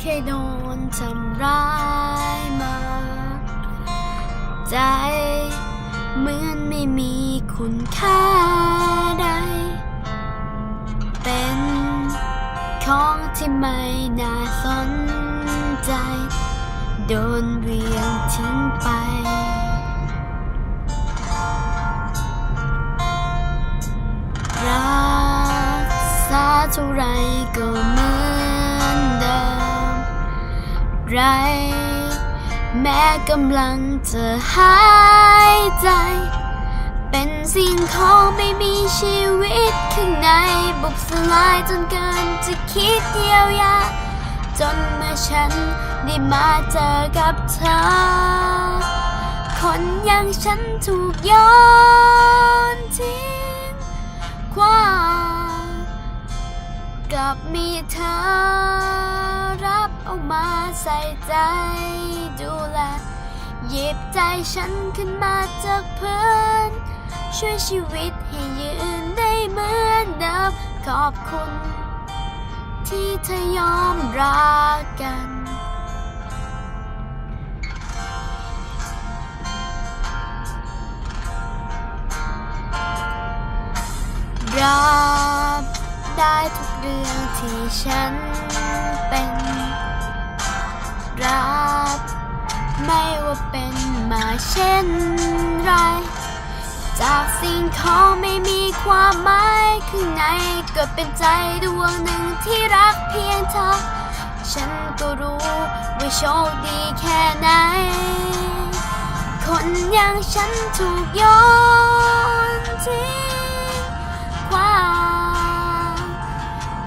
เคยโดนทำร้ายมา ใจเหมือนไม่มีคุณค่าใด เป็นของที่ไม่น่าสนใจ โดนเวียงทิ้งไปรักษาเท่าไรก็เหมือนเดิม ไร แม้กำลังจะหายใจ เป็นสิ่งของไม่มีชีวิตข้างในบุบสลายจนเกินจะคิดเยียวยา จนเมื่อฉันได้มาเจอกับเธอ คนอย่างฉันถูกโยนทิ้งความกลับมีเธอ ใส่ใจดูแลหยิบใจฉันขึ้นมาจากพื้น ช่วยชีวิตให้ยืนได้เหมือนเดิมขอบคุณ ที่เธอยอมรักกันรับได้ทุกเรื่องที่ฉันเป็น รับ ไม่ว่าเป็นมาเช่นไร จากสิ่งของไม่มีความหมายข้างในก็เป็นใจดวงหนึ่งที่รักเพียงเธอ ฉันก็รู้ว่าโชคดีแค่ไหน คนอย่างฉันถูกโยนทิ้งความ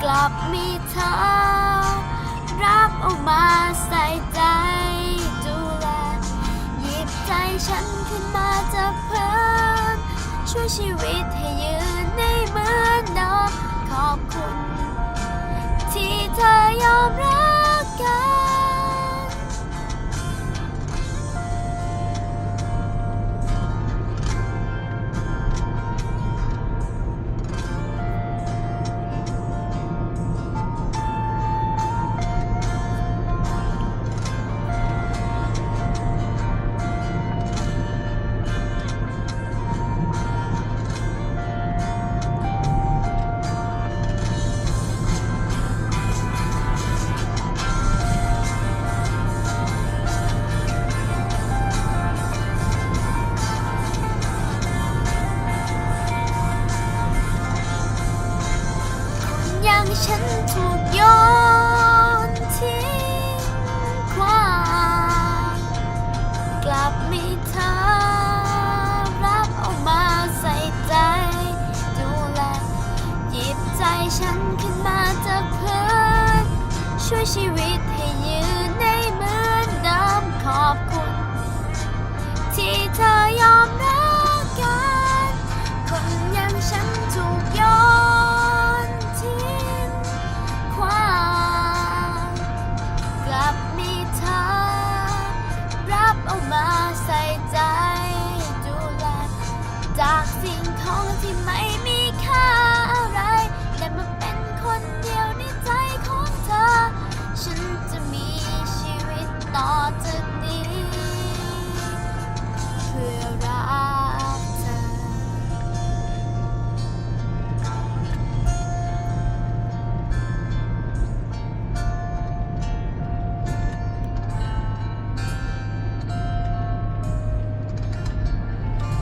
กลับมีเธอ ฉันขึ้นมาจากพื้นช่วยชีวิตให้ยืน ฉันถูกโยนทิ้งความกลับมีเธอรับเอามาใส่ใจ ดูแลหยิบใจฉันขึ้นมาจากพื้นช่วยชีวิต มาใส่ใจดูแลจาก